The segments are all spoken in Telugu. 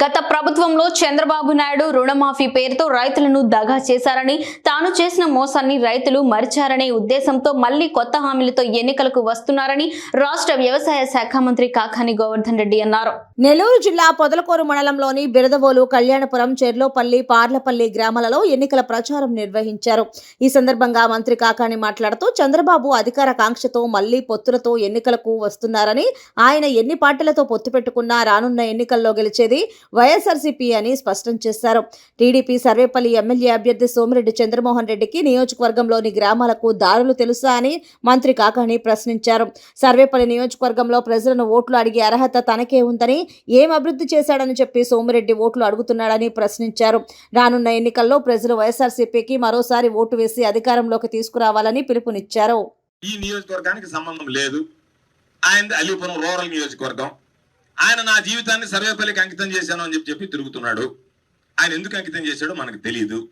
గత ప్రభుత్వంలో చంద్రబాబు నాయుడు రుణమాఫీ పేరుతో రైతులను దగా చేశారని తాను చేసిన మోసాన్ని రైతులు మరిచారనే ఉద్దేశంతో మళ్ళీ కొత్త హామీలతో ఎన్నికలకు వస్తున్నారని రాష్ట్ర వ్యవసాయ శాఖ మంత్రి కాకాని గోవర్ధన్ రెడ్డి అన్నారు. నెల్లూరు జిల్లా పొదలకూరు మండలంలోని బిరదవోలు కళ్యాణపురం చెర్లోపల్లి పార్లపల్లి గ్రామాలలో ఎన్నికల ప్రచారం నిర్వహించారు. ఈ సందర్భంగా మంత్రి కాకాని మాట్లాడుతూ చంద్రబాబు అధికార కాంక్షతో మళ్ళీ పొత్తులతో ఎన్నికలకు వస్తున్నారని ఆయన ఎన్ని పార్టీలతో పొత్తు పెట్టుకున్నా రానున్న ఎన్నికల్లో గెలిచేది వైఎస్ఆర్సీపీ అని స్పష్టం చేశారు. టీడీపీ సర్వేపల్లి ఎమ్మెల్యే అభ్యర్థి సోమిరెడ్డి చంద్రమోహన్ రెడ్డికి నియోజకవర్గంలోని గ్రామాలకు దారులు తెలుసా అని మంత్రి కాకాణి ప్రశ్నించారు. సర్వేపల్లి నియోజకవర్గంలో ప్రజలను ఓట్లు అడిగే అర్హత తనకే ఉందని ఏం అభివృద్ధి చేశాడని చెప్పి సోమిరెడ్డి ఓట్లు అడుగుతున్నాడని ప్రశ్నించారు. రానున్న ఎన్నికల్లో ప్రజలు వైఎస్ఆర్సీపీకి మరోసారి ఓటు వేసి అధికారంలోకి తీసుకురావాలని పిలుపునిచ్చారు. ఈ నియోజకవర్గానికి సంబంధం లేదు. ఆయన అలీపురం రూరల్ నియోజకవర్గం. ఆయన నా జీవితాన్ని సర్వేపల్లికి అంకితం చేశాను అని చెప్పి చెప్పి తిరుగుతున్నాడు. ఆయన ఎందుకు అంకితం చేశాడో మనకు తెలియదు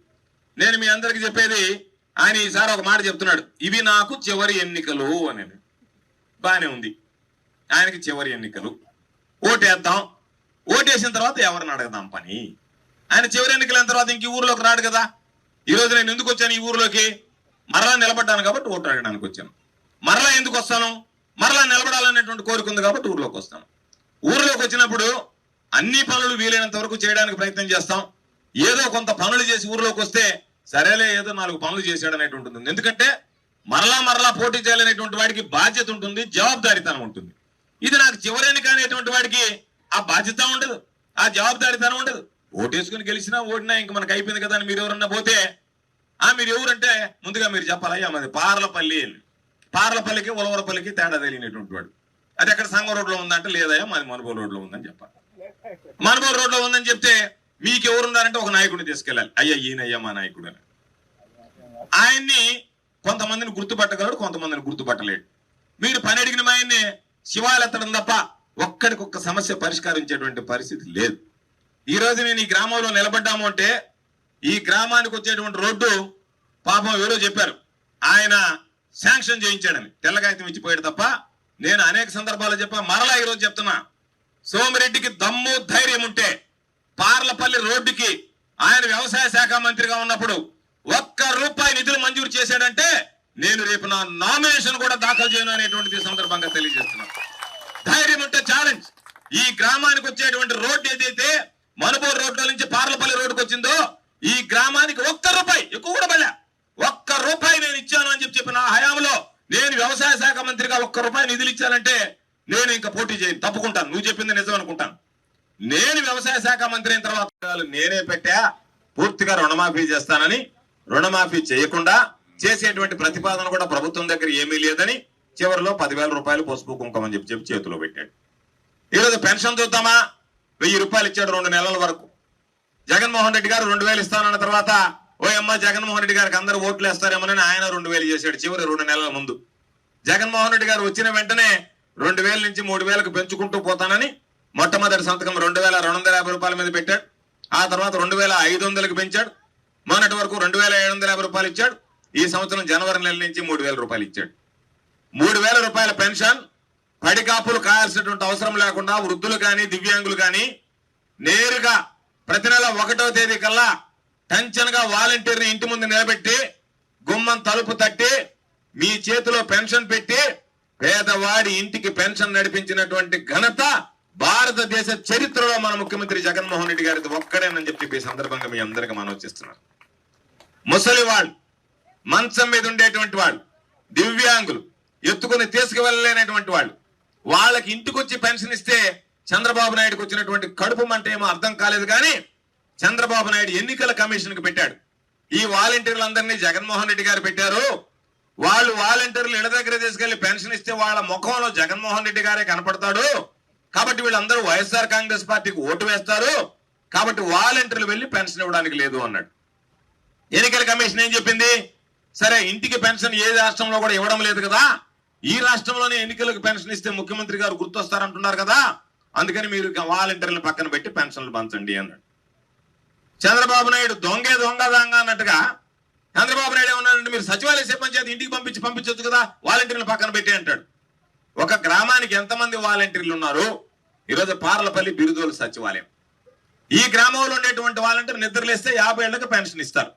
నేను మీ అందరికి చెప్పేది ఆయన ఈసారి ఒక మాట చెప్తున్నాడు ఇవి నాకు చివరి ఎన్నికలు అని బాగానే ఉంది. ఆయనకి చివరి ఎన్నికలు. ఓటేద్దాం. ఓటేసిన తర్వాత ఎవరిని అడగదాం పని? ఆయన చివరి ఎన్నికలైన తర్వాత ఇంక ఊర్లోకి రాడు కదా. ఈ రోజు నేను ఎందుకు వచ్చాను ఈ ఊర్లోకి? మరలా నిలబడ్డాను కాబట్టి ఓటు అడగడానికి వచ్చాను. మరలా ఎందుకు వస్తాను? మరలా నిలబడాలనేటువంటి కోరిక ఉంది కాబట్టి ఊర్లోకి వస్తాను. ఊర్లోకి వచ్చినప్పుడు అన్ని పనులు వీలైనంత వరకు చేయడానికి ప్రయత్నం చేస్తాం. ఏదో కొంత పనులు చేసి ఊర్లోకి వస్తే సరేలే ఏదో నాలుగు పనులు చేశాడు అనేటువంటి ఉంటుంది. ఎందుకంటే మరలా మరలా పోటీ చేయాలనేటువంటి వాడికి బాధ్యత ఉంటుంది జవాబుదారితనం ఉంటుంది. ఇది నాకు చివరేని కానిటువంటి వాడికి ఆ బాధ్యత ఉండదు ఆ జవాబుదారితనం ఉండదు. ఓటేసుకుని గెలిచినా ఓడినా ఇంక మనకు అయిపోయింది కదా అని మీరు ఎవరన్నా పోతే ఆ మీరు ఎవరంటే ముందుగా మీరు చెప్పాలయ్యా మాది పార్లపల్లి పార్లపల్లికి ఉలవరపల్లికి తేడా తెలియనటువంటి వాడు. అది ఎక్కడ సంగం రోడ్లో ఉందంటే లేదయా మాది మనుబోలు రోడ్లో ఉందని చెప్పాలి. మనుబోలు రోడ్లో ఉందని చెప్తే మీకు ఎవరున్నారంటే ఒక నాయకుడిని తీసుకెళ్ళాలి. అయ్యా ఈయనయ్యా మా నాయకుడు అని. ఆయన్ని కొంతమందిని గుర్తుపట్టగలడు కొంతమందిని గుర్తుపట్టలేడు. మీరు పని అడిగిన మా ఆయన్ని శివాలెత్తడం తప్ప ఒక్కడికొక్క సమస్య పరిష్కరించేటువంటి పరిస్థితి లేదు. ఈ రోజు నేను ఈ గ్రామంలో నిలబడ్డాము అంటే ఈ గ్రామానికి వచ్చేటువంటి రోడ్డు పాపం ఎవరో చెప్పారు. ఆయన శాంక్షన్ చేయించాడని. తెల్లకాగితం ఇచ్చిపోయాడు తప్ప నేను అనేక సందర్భాలు చెప్పా మరలా ఈ రోజు చెప్తున్నా. సోమిరెడ్డికి దమ్ము ధైర్యం ఉంటే పార్లపల్లి రోడ్డుకి ఆయన వ్యవసాయ శాఖ మంత్రిగా ఉన్నప్పుడు ఒక్క రూపాయి నిధులు మంజూరు చేశాడంటే నేను రేపు నా నామినేషన్ కూడా దాఖలు చేయను అనేటువంటిది సందర్భంగా తెలియజేస్తున్నాను ధైర్యం ఉంటే ఛాలెంజ్ ఈ గ్రామానికి వచ్చేటువంటి రోడ్డు ఏదైతే మనుబోరు రోడ్డు నుంచి పార్లపల్లి రోడ్డుకి వచ్చిందో ఈ గ్రామానికి ఒక్క రూపాయి ఎక్కువ కూడా బలే ఒక్క రూపాయి నేను ఇచ్చాను అని చెప్పి చెప్పిన నా నేను వ్యవసాయ శాఖ మంత్రిగా ఒక్క రూపాయి నిధులు ఇచ్చానంటే నేను ఇంకా పోటీ చేయను. తప్పుకుంటాను. నువ్వు చెప్పింది నిజం అనుకుంటాను. నేను వ్యవసాయ శాఖ మంత్రి అయిన తర్వాత నేనే పెట్టా. పూర్తిగా రుణమాఫీ చేస్తానని రుణమాఫీ చేయకుండా చేసేటువంటి ప్రతిపాదన కూడా ప్రభుత్వం దగ్గర ఏమీ లేదని చివరిలో పదివేల రూపాయలు పసుపు కుంకుమని చెప్పి చెప్పి చేతిలో పెట్టాడు. ఈరోజు పెన్షన్ చూద్దామా? వెయ్యి రూపాయలు ఇచ్చాడు రెండు నెలల వరకు. జగన్మోహన్ రెడ్డి గారు రెండు వేలు ఇస్తానన్న తర్వాత ఓ అమ్మ జగన్మోహన్ రెడ్డి గారికి అందరూ ఓట్లు వేస్తారేమోనని ఆయన రెండు వేలు చేశాడు చివరి రెండు నెలల ముందు. జగన్మోహన్ రెడ్డి గారు వచ్చిన వెంటనే రెండు వేల నుంచి మూడు వేలకు పెంచుకుంటూ పోతానని మొట్టమొదటి సంతకం రెండు వేల రెండు వందల యాభై రూపాయల మీద పెట్టాడు. ఆ తర్వాత రెండు వేల ఐదు వందలకు పెంచాడు. మొన్నటి వరకు రెండు వేల ఏడు వందల యాభై రూపాయలు ఇచ్చాడు. ఈ సంవత్సరం జనవరి నెల నుంచి మూడు వేల రూపాయలు ఇచ్చాడు. మూడు వేల రూపాయల పెన్షన్ పడికాపులు కాయాల్సినటువంటి అవసరం లేకుండా వృద్ధులు కానీ దివ్యాంగులు కానీ నేరుగా ప్రతి నెల ఒకటో తేదీ కల్లా టెన్షన్గా వాలంటీర్ని ఇంటి ముందు నిలబెట్టి గుమ్మం తలుపు తట్టి మీ చేతిలో పెన్షన్ పెట్టి పేదవాడి ఇంటికి పెన్షన్ నడిపించినటువంటి ఘనత భారతదేశ చరిత్రలో మన ముఖ్యమంత్రి జగన్మోహన్ రెడ్డి గారిది ఒక్కడేనని చెప్పి ఈ సందర్భంగా మీ అందరికి మనం చేస్తున్నారు ముసలి వాళ్ళు మంచం మీద ఉండేటువంటి వాళ్ళు దివ్యాంగులు ఎత్తుకుని తీసుకువెళ్ళలేనటువంటి వాళ్ళు వాళ్ళకి ఇంటికి వచ్చి పెన్షన్ ఇస్తే చంద్రబాబు నాయుడుకి వచ్చినటువంటి కడుపు మంట ఏమో అర్థం కాలేదు కానీ చంద్రబాబు నాయుడు ఎన్నికల కమిషన్కి పెట్టాడు. ఈ వాలంటీర్లందరినీ జగన్మోహన్ రెడ్డి గారు పెట్టారు. వాళ్ళు వాలంటీర్లు ఇళ్ళ దగ్గర తీసుకెళ్ళి పెన్షన్ ఇస్తే వాళ్ళ ముఖంలో జగన్మోహన్ రెడ్డి గారే కనపడతాడు. కాబట్టి వీళ్ళందరూ వైఎస్ఆర్ కాంగ్రెస్ పార్టీకి ఓటు వేస్తారు. కాబట్టి వాలంటీర్లు వెళ్ళి పెన్షన్ ఇవ్వడానికి లేదు అన్నాడు. ఎన్నికల కమిషన్ ఏం చెప్పింది? సరే ఇంటికి పెన్షన్ ఏ రాష్ట్రంలో కూడా ఇవ్వడం లేదు కదా. ఈ రాష్ట్రంలోనే ఎన్నికలకు పెన్షన్ ఇస్తే ముఖ్యమంత్రి గారు గుర్తొస్తారంటున్నారు కదా. అందుకని మీరు వాలంటీర్లు పక్కన పెట్టి పెన్షన్లు పంచండి అన్నాడు. చంద్రబాబు నాయుడు దొంగే దొంగ దొంగ అన్నట్టుగా చంద్రబాబు నాయుడు ఏమన్నాడంటే మీరు సచివాలయ సిబ్బంది చేత ఇంటికి పంపించి పంపించవచ్చు కదా వాలంటీర్లు పక్కన పెట్టి అంటాడు. ఒక గ్రామానికి ఎంతమంది వాలంటీర్లు ఉన్నారు? ఈరోజు పార్లపల్లి బిరుదోలు సచివాలయం. ఈ గ్రామంలో ఉండేటువంటి వాలంటీర్ నిద్రలేస్తే యాభై ఏళ్ళకి పెన్షన్ ఇస్తారు.